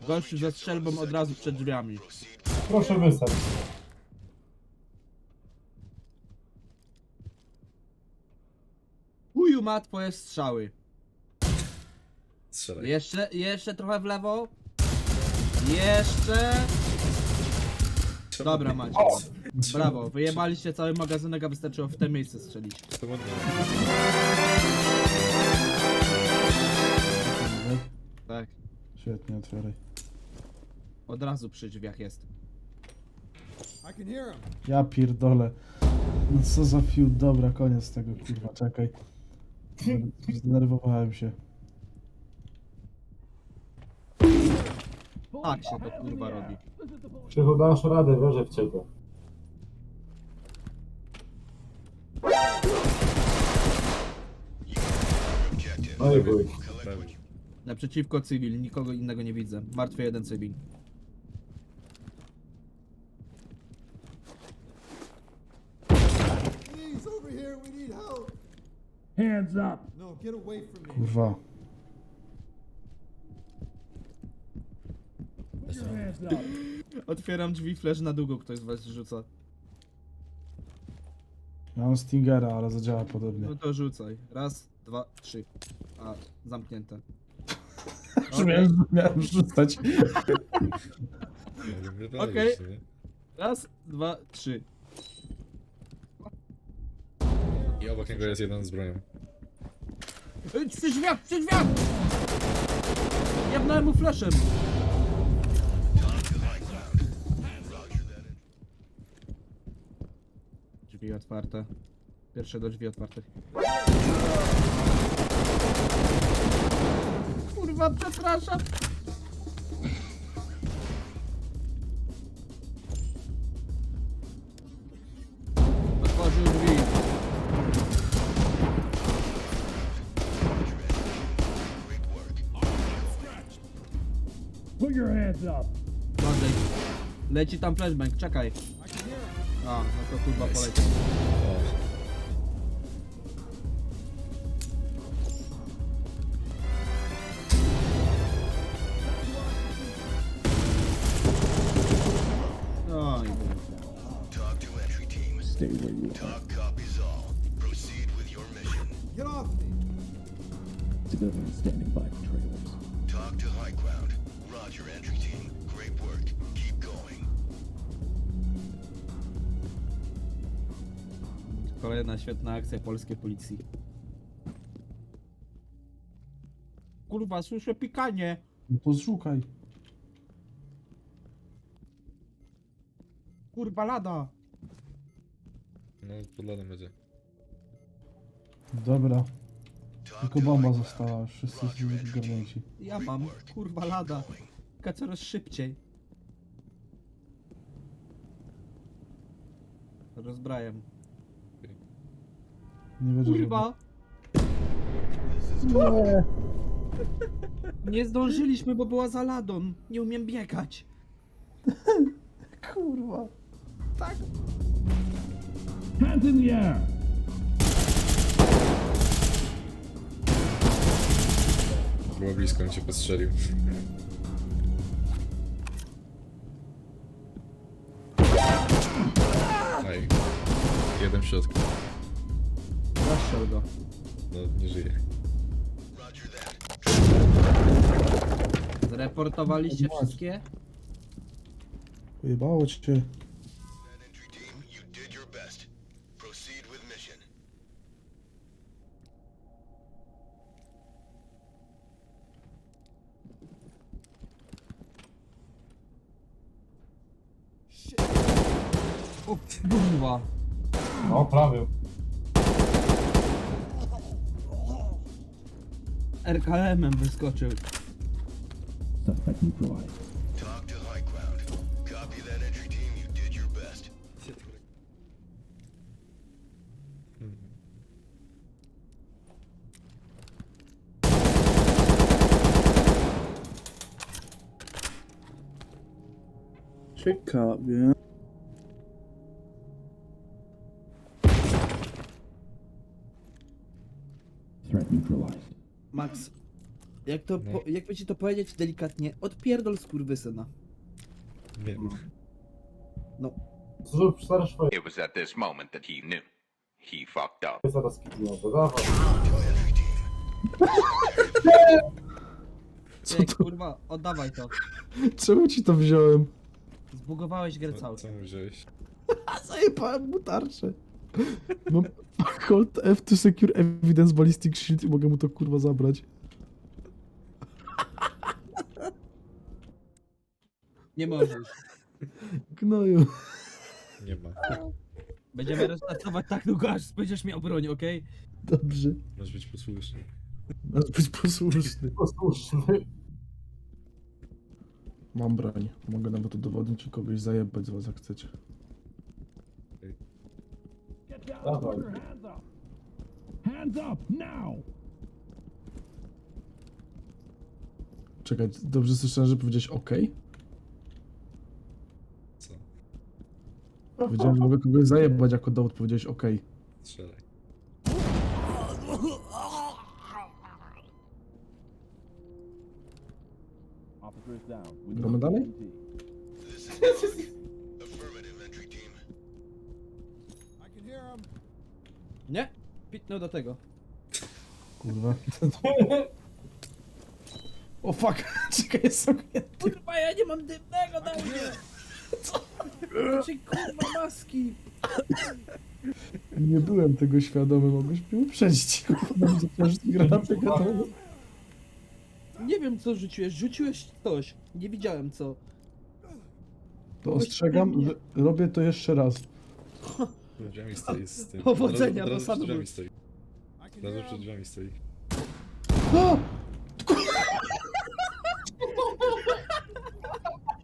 Gościu ze strzelbą od razu przed drzwiami. Proszę wystać. Chuju ma twoje strzały. Strzelaj. Jeszcze, jeszcze trochę w lewo. Jeszcze. Dobra, macie. Brawo, wyjebaliście cały magazynek, a wystarczyło w te miejsce strzelić. To ładnie. Tak, Świetnie, otwieraj. od razu przy drzwiach jest. Ja pierdolę. No co za fiu, dobra, koniec tego, kurwa, czekaj. Zdenerwowałem się. Tak się to kurwa robi. Krzychu, dasz radę, wierzę w ciebie. Chuj. Prawie. Naprzeciwko cywil, nikogo innego nie widzę. Martwy jeden cywil. Hands up. No, get away from me. Kurwa. Put your hands up. Otwieram drzwi, flash na długo ktoś z was rzuca. Ja mam Stingera, ale zadziała podobnie. No to rzucaj. Raz, dwa, trzy. A, zamknięte. Że miałem, miałem rzucać. Okej. Raz, dwa, trzy. I obok niego jest jeden z bronią. Ej, Przy drzwiach, przy drzwiach! Jebnąłem mu flashem. Drzwi otwarte. Pierwsze do drzwi otwartych. Kurwa, przepraszam. Otworzył drzwi. Put your hands up. Uważaj. Leci tam flashbang, czekaj. A, no to kurwa poleci. With your mission. Get off me. Civilians standing by for trailers. Talk to high ground. Roger, entry team. Great work. Keep going. kolejna świetna akcja polskiej policji. Kurwa, słyszę pikanie. No to zszukaj. Kurwa, lada. No pod lodem będzie. Dobra, tylko bomba została, wszyscy są zgarnięci. Ja mam, kurwa, lada. Tylko coraz szybciej. Rozbrajam. Nie wiedział, Kurwa! Nie zdążyliśmy, bo była za ladą. Nie umiem biegać. Kurwa. Hands in the air. Było blisko, on cię postrzelił. Ej. Jeden w środku. Zastrzel go. No, nie żyje. Zreportowaliście wszystkie? Pojebało cię. O kurwa. No, prawie. RKM-em wyskoczył. Suspect neutralized. Talk to high ground. Copy that entry team, you did your best. Ciekawie. Threat neutralized. Max, Jak to, No. po, jakby ci to powiedzieć delikatnie, odpierdol skurwysyna. Wiem. Zrób stare swoje, It was at this moment that he knew. He fucked up. zaraz kipią, dawaj. Ty, kurwa, oddawaj to. Czemu ci to wziąłem? Zbugowałeś grę Co, cały. co mu wziąłeś? Zajebałem mu tarczę. Mam hold F to secure evidence ballistic shield i mogę mu to kurwa zabrać. Nie możesz. Gnoju. Nie ma. Będziemy restartować tak długo, aż będziesz miał broń, okej? Dobrze. Masz być posłuszny. Masz być posłuszny. Posłuszny. Mam broń. Mogę nawet udowodnić, czy kogoś zajebać z was jak chcecie. Dawaj. Czekaj, dobrze słyszałem, że powiedziałeś OK? Co? Powiedziałem, że mogę kogoś zajebać jako dowód, powiedziałeś OK. Strzelaj. Gramy dalej? Nie? Pitnął do tego. Kurwa. O fuck! Czekaj, jest zamknięty. Kurwa, ja nie mam dymnego na mnie! Co? Znaczy, kurwa, maski! Nie byłem tego świadomy, mogłeś mnie uprzedzić. Kurwa, zacząłeś granaty gotowe. Nie wiem, co rzuciłeś. Rzuciłeś coś. Nie widziałem, co. To ostrzegam, że robię to jeszcze raz. Przed drzwiami stoi z tym. Powodzenia, Od bo sam przed drzwiami stoi. Hear przed drzwiami stoi. O!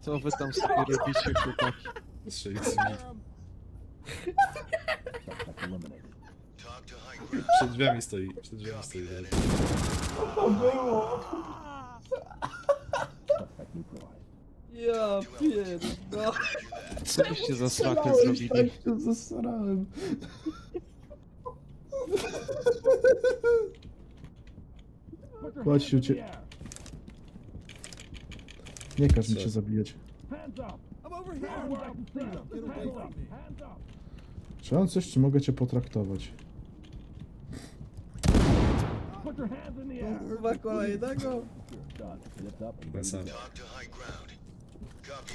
Co wy tam sobie robicie, chłopaki? Strzelić z. Przed drzwiami stoi. Przed drzwiami stoi. Zaraz. To było. Ja pierdolę. Co byście za srakę zrobili? Tak się zasrałem. Kładź cię. Nie każ mi Co? cię zabijać. Czy mam coś, czy mogę cię potraktować? Kurwa, kolejnego. Sam. To high ground.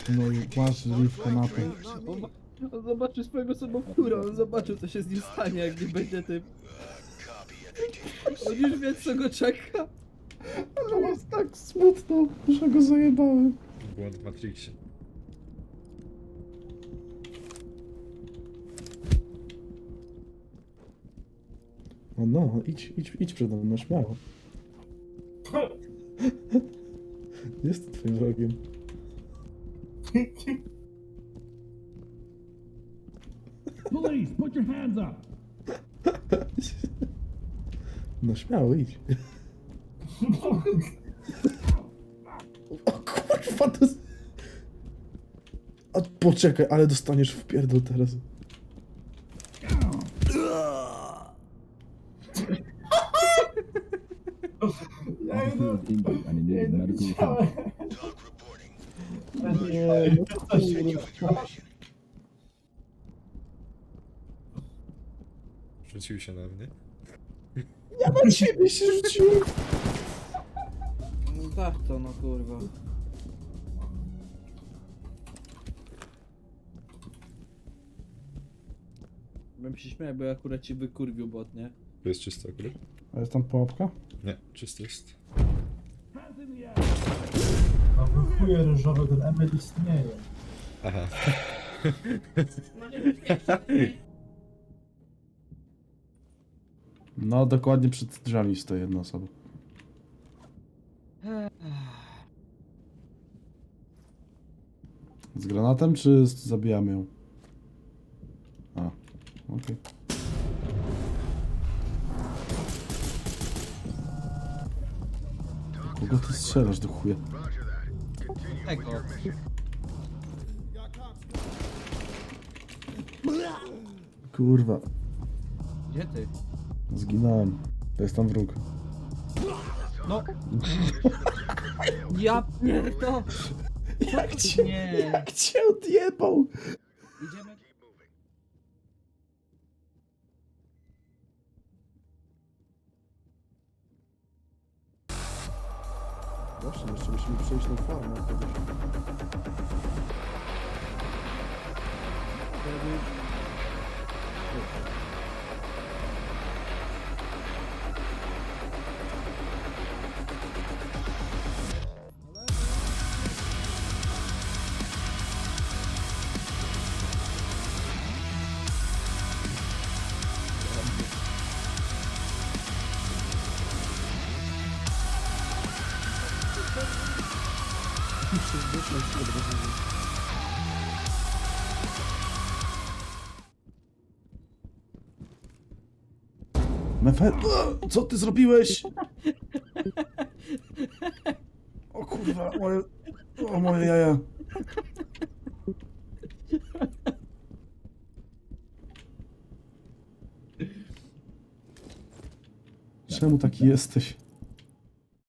No i masz w kanapę. On, zobaczy swojego sobowtóra, on zobaczył, co się z nim stanie, jak nie będzie tym. On już wie, co go czeka. Ale jest tak smutno, że go zajebałem. Błąd w Matrixie. No, no, idź, idź, idź przede mną, śmiało. Jestem twoim wrogiem. Police, put your hands up. No śmiało, idź. O kurwa, to jest... A poczekaj, ale dostaniesz w pierdol teraz. Nie, no to kurwa. Rzucił się na mnie. Ja na ciebie się rzuciłem. No tak to, no kurwa. Bym się śmiał, bo ja akurat ci wykurwił bot, nie? To jest czysto akurat? A jest tam pułapka? Nie, czysto jest. No bo chuje ryżowe, ten Emil istnieje. Aha. No, dokładnie przed drzwiami stoi jedna osoba. Z granatem, czy z- zabijamy ją? A, okej. Kogo ty strzelasz do chuja? Cops. Kurwa, Gdzie ty? zginąłem. To jest tam wróg. No. Ja pierdolę. Jak cię, Nie. jak cię odjebał? Idziemy. Właśnie, jeszcze musimy przejść tą formę. Mefer... Co ty zrobiłeś? O kurwa, moje... O moje jaja. Czemu taki jesteś?